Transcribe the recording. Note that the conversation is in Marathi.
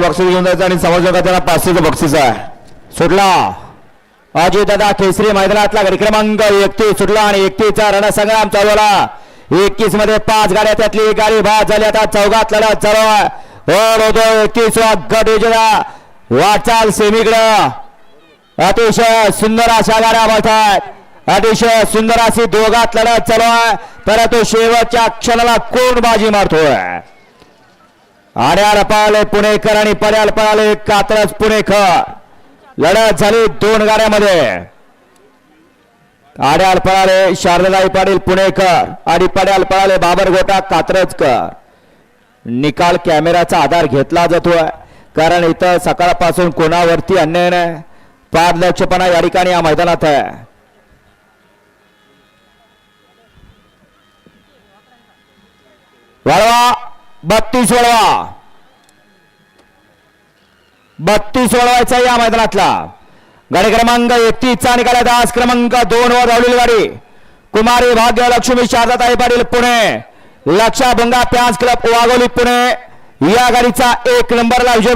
बक्षीस घेऊन जायचं आणि समोरच्या त्याला पाचशेचं बक्षीस आहे. सुटला. अजय दादा केसरी मैदानातला गडी क्रमांक एकतीस सुटला आणि एकतीसचा रणसंग्राम चालवला एकतीसमध्ये पाच गाड्या त्यातली एक गाडी बाद झाली. आता चौघात लढत चालू आहे वर होतो एकतीस गट विजेता. वाटचाल सेमीकडं. अतिशय सुंदर अशा गाड्या बसतात अतिशय सुंदर अशी दोघात लढत चालू आहे तर तो शेवटच्या क्षणाला कोण बाजी मारतोय? आड्याला पळाले पुणेकर आणि पर्याल पळाले कात्रज पुणेकर. लढत झाली दोन गाड्यामध्ये. आड्याल पळाले शारदाई पाटील पुणेकर आणि पड्याल पळाले बाबर गोटा कात्रजकर. निकाल कॅमेराचा आधार घेतला जातोय कारण इथं सकाळपासून कोणावरती अन्याय नाही. पारदर्शपणा या ठिकाणी या मैदानात आहे. वळवा! बत्तीस वळवा. बत्तीस वळवायचा या मैदानातला. गाडी क्रमांक एकतीसचा निकाल दास क्रमांक दोन वर धावलेली गाडी. कुमारी भाग्य लक्ष्मी शारदाताई पाटील पुणे. लक्षा भंगा प्याज क्लब वाघोली पुणे. या गाडीचा एक नंबरला विजय